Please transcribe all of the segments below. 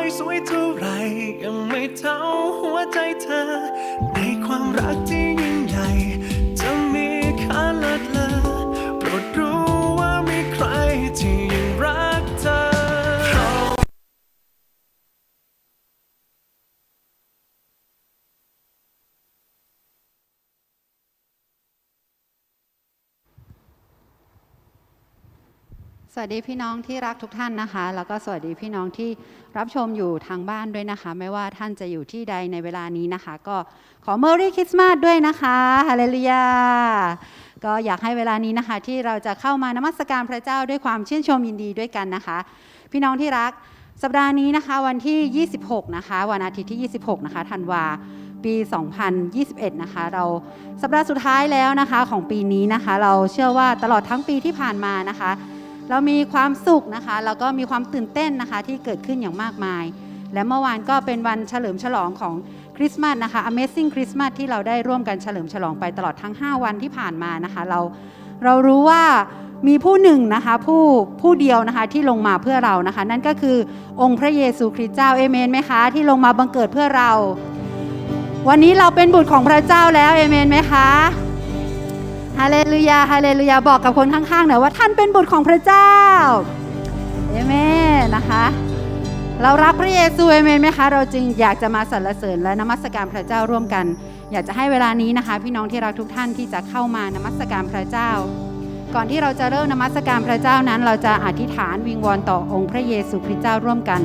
ายสวยเท่าไรยังไม่เท่าหัวใจเธอ ในความรักที่ สวัสดีพี่น้องที่รักทุกท่านนะคะ แล้วก็สวัสดีพี่น้องที่รับชมอยู่ทางบ้านด้วยนะคะ ไม่ว่าท่านจะอยู่ที่ใดในเวลานี้นะคะ ก็ขอ Merry Christmas ด้วยนะคะฮาเลลูยาก็อยากให้เวลานี้นะคะ ที่เราจะเข้ามานมัสการพระเจ้าด้วยความชื่นชมยินดีด้วยกันนะคะ พี่น้องที่รักสัปดาห์นี้นะคะวันที่ 26 นะคะ วันอาทิตย์ที่ 26 นะคะธันวาปี 2021 นะคะ เราสัปดาห์สุดท้ายแล้วนะคะของปีนี้นะคะ เราเชื่อว่าตลอดทั้งปีที่ผ่านมานะคะ เรามีความสุขนะคะ แล้วก็มีความตื่นเต้นนะคะที่เกิดขึ้นอย่างมากมาย และเมื่อวานก็เป็นวันเฉลิมฉลองของคริสต์มาสนะคะ Amazing Christmas ที่เราได้ร่วมกันเฉลิมฉลองไปตลอดทั้ง 5 วันที่ผ่านมานะคะ เราเรารู้ว่ามีผู้หนึ่งนะคะผู้ผู้เดียวนะคะที่ลงมาเพื่อเรานะคะ นั่นก็คือองค์พระเยซูคริสต์เจ้าเอเมนไหมคะที่ลงมาบังเกิดเพื่อเรา วันนี้เราเป็นบุตรของพระเจ้าแล้วเอเมนไหมคะ ฮาเลลูยาฮาเลลูยาบอกกับคนข้างๆหน่อยว่าท่านเป็นบุตรของพระเจ้าเอเมนนะคะ เรารักพระเยซูเอเมนไหมคะเราจึงอยากจะมาสรรเสริญและนมัสการพระเจ้าร่วมกัน อยากจะให้เวลานี้นะคะ พี่น้องที่รักทุกท่านที่จะเข้ามานมัสการพระเจ้า ก่อนที่เราจะเริ่มนมัสการพระเจ้านั้น เราจะอธิษฐานวิงวอนต่อองค์พระเยซูคริสต์เจ้าร่วมกัน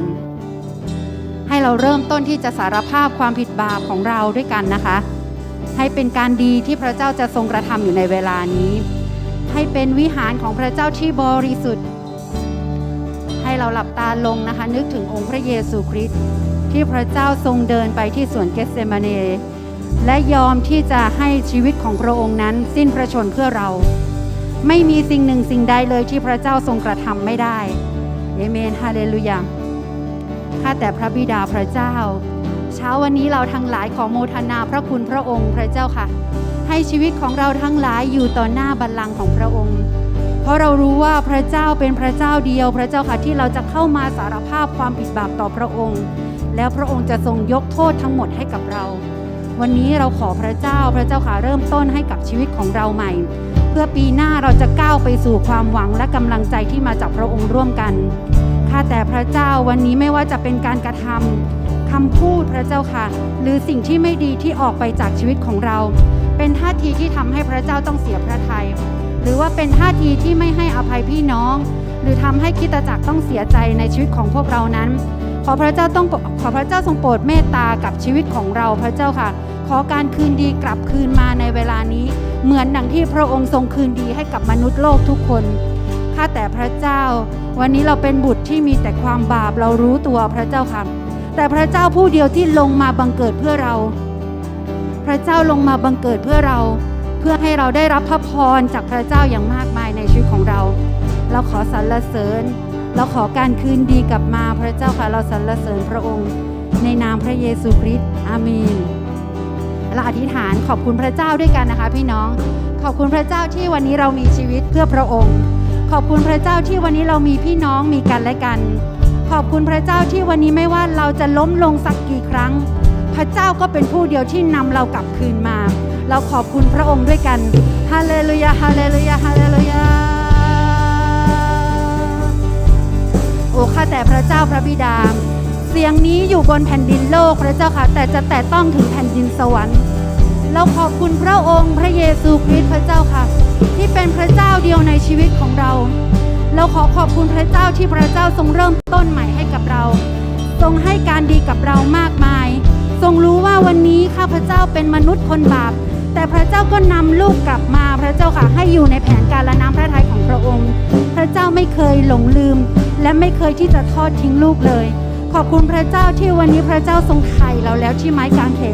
ให้เราเริ่มต้นที่จะสารภาพความผิดบาปของเราด้วยกันนะคะ ให้เป็นการดีที่พระเจ้าจะทรงกระทำอยู่ในเวลานี้ ให้เป็นวิหารของพระเจ้าที่บริสุทธิ์ ให้เราหลับตาลงนะคะ นึกถึงองค์พระเยซูคริสต์ที่พระเจ้าทรงเดินไปที่สวนเกสเซมาเนและยอมที่จะให้ชีวิตของพระองค์นั้นสิ้นพระชนเพื่อเรา ไม่มีสิ่งหนึ่งสิ่งใดเลยที่พระเจ้าทรงกระทำไม่ได้เอเมนฮาเลลูยาข้าแต่พระบิดาพระเจ้า เช้าวันนี้เราทั้งหลายขอโมทนาพระคุณพระองค์พระเจ้าค่ะ ให้ชีวิตของเราทั้งหลายอยู่ต่อหน้าบัลลังก์ของพระองค์ เพราะเรารู้ว่าพระเจ้าเป็นพระเจ้าเดียว พระเจ้าค่ะที่เราจะเข้ามาสารภาพความผิดบาปต่อพระองค์ แล้วพระองค์จะทรงยกโทษทั้งหมดให้กับเรา วันนี้เราขอพระเจ้าพระเจ้าค่ะเริ่มต้นให้กับชีวิตของเราใหม่ เพื่อปีหน้าเราจะก้าวไปสู่ความหวังและกำลังใจที่มาจากพระองค์ร่วมกันข้าแต่พระเจ้าวันนี้ไม่ว่าจะเป็นการกระทำ คำพูดพระเจ้าค่ะ หรือสิ่งที่ไม่ดีที่ออกไปจากชีวิตของเรา เป็นท่าทีที่ทำให้พระเจ้าต้องเสียพระทยัยหรือว่าเป็นท่าทีที่ไม่ให้อภัยพี่น้อง หรือทำให้คิตจักรต้องเสียใจในชีวิตของพวกเรานั้น ขอพระเจ้าต้องขอพระเจ้าทรงโปรดเมตตากับชีวิตของเราพระเจ้าค่ะ ขอการคืนดีกลับคืนมาในเวลานี้ เหมือนดังที่พระองค์ทรงคืนดีให้กับมนุษย์โลกทุกคนข้าแต่พระเจ้า วันนี้เราเป็นบุตรที่มีแต่ความบาปเรารู้ตัวพระเจ้าค่ะ แต่พระเจ้าผู้เดียวที่ลงมาบังเกิดเพื่อเรา พระเจ้าลงมาบังเกิดเพื่อเรา เพื่อให้เราได้รับพระพรจากพระเจ้าอย่างมากมายในชีวิตของเรา เราขอสรรเสริญ เราขอการคืนดีกลับมาพระเจ้าค่ะเราสรรเสริญพระองค์ ในนามพระเยซูคริสต์อาเมนเราอธิษฐานขอบคุณพระเจ้าด้วยกันนะคะ พี่น้องขอบคุณพระเจ้าที่วันนี้เรามีชีวิตเพื่อพระองค์ ขอบคุณพระเจ้าที่วันนี้เรามีพี่น้องมีกันและกัน ขอบคุณพระเจ้าที่วันนี้ไม่ว่าเราจะล้มลงสักกี่ครั้ง พระเจ้าก็เป็นผู้เดียวที่นำเรากลับคืนมา เราขอบคุณพระองค์ด้วยกันฮาเลลูยาฮาเลลูยาฮาเลลูยาโอ้ข้าแต่พระเจ้าพระบิดา เสียงนี้อยู่บนแผ่นดินโลกพระเจ้าค่ะ แต่จะแตะต้องถึงแผ่นดินสวรรค์เราขอบคุณพระองค์พระเยซูคริสต์พระเจ้าค่ะ ที่เป็นพระเจ้าเดียวในชีวิตของเรา เราขอขอบคุณพระเจ้าที่พระเจ้าทรงเริ่มต้นใหม่ให้กับเรา ทรงให้การดีกับเรามากมาย ทรงรู้ว่าวันนี้ข้าพเจ้าเป็นมนุษย์คนบาป แต่พระเจ้าก็นำลูกกลับมาพระเจ้าค่ะให้อยู่ในแผนการและน้ำพระทัยของพระองค์ พระเจ้าไม่เคยหลงลืม และไม่เคยที่จะทอดทิ้งลูกเลย ขอบคุณพระเจ้าที่วันนี้พระเจ้าทรงไถ่เราแล้วที่ไม้กางเขน